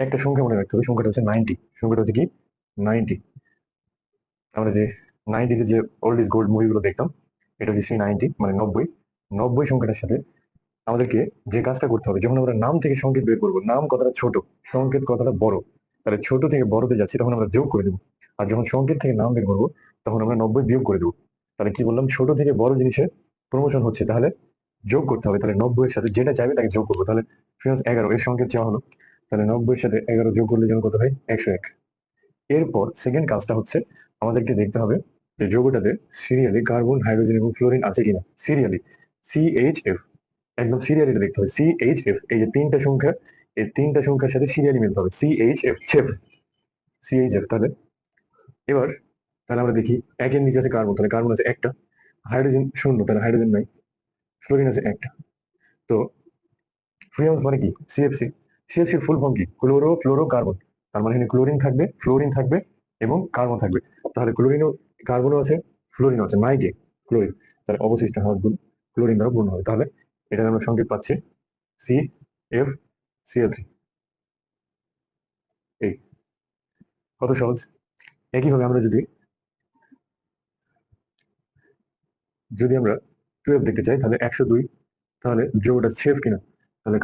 একটা সংখ্যা মনে রাখতে হবে। সংখ্যাটা হচ্ছে নাইনটি সংখ্যাটা হচ্ছে কি? নাইনটি আমরা যে নাইনটিজের যে ওল্ড ইজ গোল্ড মুভিগুলো দেখতাম, এটা হচ্ছে সেই নাইনটি মানে নব্বই। নব্বই সংখ্যাটার সাথে আমাদেরকে যে কাজটা করতে হবে, যখন আমরা নাম থেকে সংকেত বের করব, নাম কথাটা ছোট, সংকেত কথাটা বড়, তাহলে ছোট থেকে বড়তে যাচ্ছি, তখন আমরা যোগ করে দেবো। আর যখন সংকেত থেকে নাম বের করব, তখন আমরা নব্বই বিয়োগ করে দেবো। তাহলে কি বললাম? ছোট থেকে বড় জিনিসের প্রমোশন হচ্ছে, তাহলে যোগ করতে হবে। তাহলে নব্বই এর সাথে যেটা চাইবে তাকে যোগ করব। তাহলে এগারো, এর সংকেত চাওয়া হলো। তাহলে নব্বই সাথে এগারো যোগ করলে যেন কত হয়? একশো এক। এরপর সেকেন্ড কাজটা হচ্ছে আমাদেরকে দেখতে হবে যে যৌগটাতে সিরিয়ালি কার্বন হাইড্রোজেন এবং ফ্লোরিন আছে কিনা। সিরিয়ালি সিএইচএফ একদম সিরিয়ালি দেখতে হবে। সিএইচএফ এই যে তিনটা সংখ্যা, এই তিনটা সংখ্যার সাথে সিরিয়ালি মিলতে হবে। সিএইচএফ চেফ সিএইচএফ তাহলে এবার তাহলে আমরা দেখি একের নিচে আছে কার্বন তাহলে কার্বন আছে একটা। হাইড্রোজেন শূন্য, তাহলে হাইড্রোজেন নাই। ফ্লোরিন আছে একটা। তো ফ্রিয়ামস মানে কি? সিএফসি সিএফসির ফুল ফর্ম কি ক্লোরো, ফ্লোরো কার্বন। তার মানে এখানে ক্লোরিন থাকবে, ফ্লোরিন থাকবে এবং কার্বন থাকবে। তাহলে ক্লোরিনও, কার্বনও আছে, ফ্লোরিনও আছে। নাই কে ক্লোরিন। তাহলে অবশিষ্ট হাউসগুলো ক্লোরিন দ্বারা পূর্ণ হবে। তাহলে এটা আমরা সংকেত পাচ্ছি সি এফ সিএল থ্রি এই। কত সহজ? একইভাবে আমরা যদি যদি আমরা টুয়েলভ দেখতে চাই, তাহলে একশো দুই, তাহলে যোগটা সেফ কিনা? তাহলে